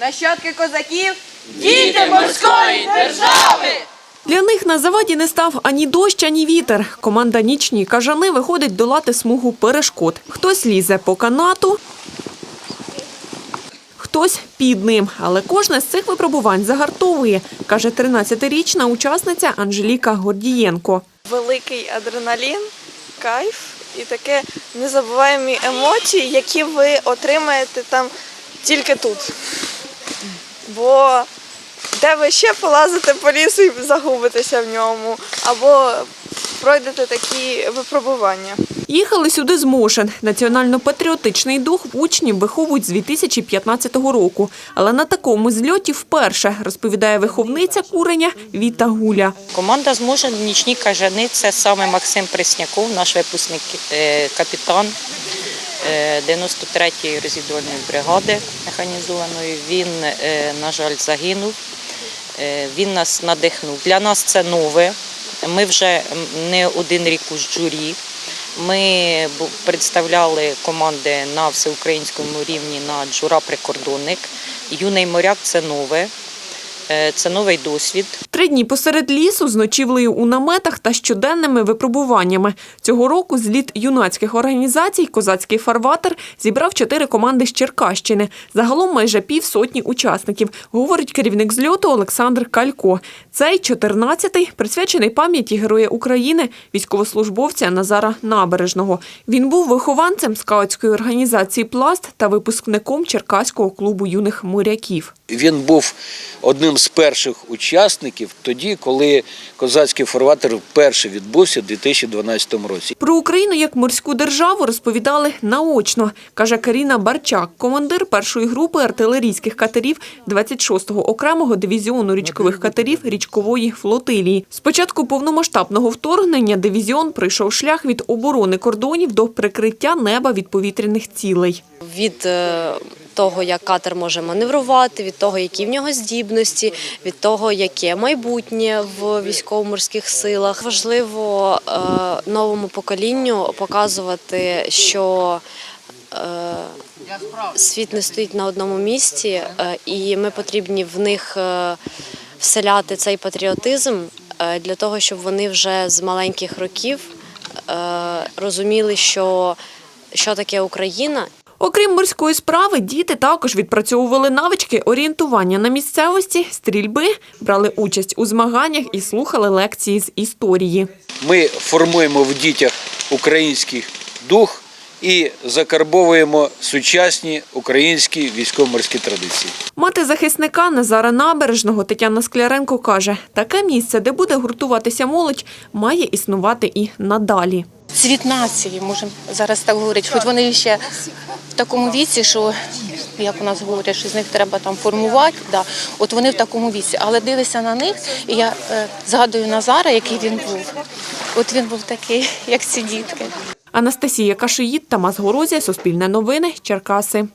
нащадки козаків, діти морської держави. Для них на заваді не став ані дощ, ані вітер. Команда «Нічні кажани» виходить долати смугу перешкод. Хтось лізе по канату, хтось під ним. Але кожне з цих випробувань загартовує, каже 13-річна учасниця Анжеліка Гордієнко. великий адреналін, кайф і таке незабуваємі емоції, які ви отримаєте там тільки тут. Бо де ви ще полазите по лісу і загубитеся в ньому, або пройдете такі випробування. Їхали сюди з Мошен. Національно-патріотичний дух учнів виховують з 2015 року. Але на такому зльоті вперше, розповідає виховниця куреня Віта Гуля. Команда зможе нічні кажани. Це саме Максим Пресняков, наш випускник е, капітан е, 93-ї розвідувальної бригади механізованої. Він, е, на жаль, загинув. Е, Він нас надихнув. Для нас це нове. Ми вже не один рік у журі. Ми представляли команди на всеукраїнському рівні на джура прикордонник. Юний моряк це нове. Е, Це новий досвід. Три дні посеред лісу з ночівлею у наметах та щоденними випробуваннями. Цього року зліт юнацьких організацій «Козацький фарватер» зібрав чотири команди з Черкащини. Загалом майже півсотні учасників, говорить керівник зльоту Олександр Калько. Цей 14-й присвячений пам'яті Героя України, військовослужбовця Назара Набережного. Він був вихованцем скаутської організації «Пласт» та випускником Черкаського клубу юних моряків. Він був одним з перших учасників тоді, коли козацький фарватер вперше відбувся у 2012 році. Про Україну як морську державу розповідали наочно, каже Каріна Барчак, командир першої групи артилерійських катерів 26-го окремого дивізіону річкових катерів річкової флотилії. З початку повномасштабного вторгнення дивізіон пройшов шлях від оборони кордонів до прикриття неба від повітряних цілей. від е, того, як катер може маневрувати, від того, які в нього здібності, від того, яке майбутнє в військово-морських силах. Важливо е, новому поколінню показувати, що е, світ не стоїть на одному місці, е, і ми потрібні в них вселяти цей патріотизм для того, щоб вони вже з маленьких років розуміли, що, що таке Україна Окрім морської справи, діти також відпрацьовували навички орієнтування на місцевості, стрільби, брали участь у змаганнях і слухали лекції з історії. Ми формуємо в дітях український дух і закарбовуємо сучасні українські військово-морські традиції. Мати захисника Назара Набережного Тетяна Скляренко каже, таке місце, де буде гуртуватися молодь, має існувати і надалі. цвіт нації, можемо зараз так говорити. Хоч вони ще в такому віці, що як у нас говорять, що з них треба там формувати. Да. От вони в такому віці. Але дивишся на них, і я е, згадую Назара, який він був. От він був такий, як ці дітки. Анастасія Кашиїд, Тамас Горозія, Суспільне новини, Черкаси.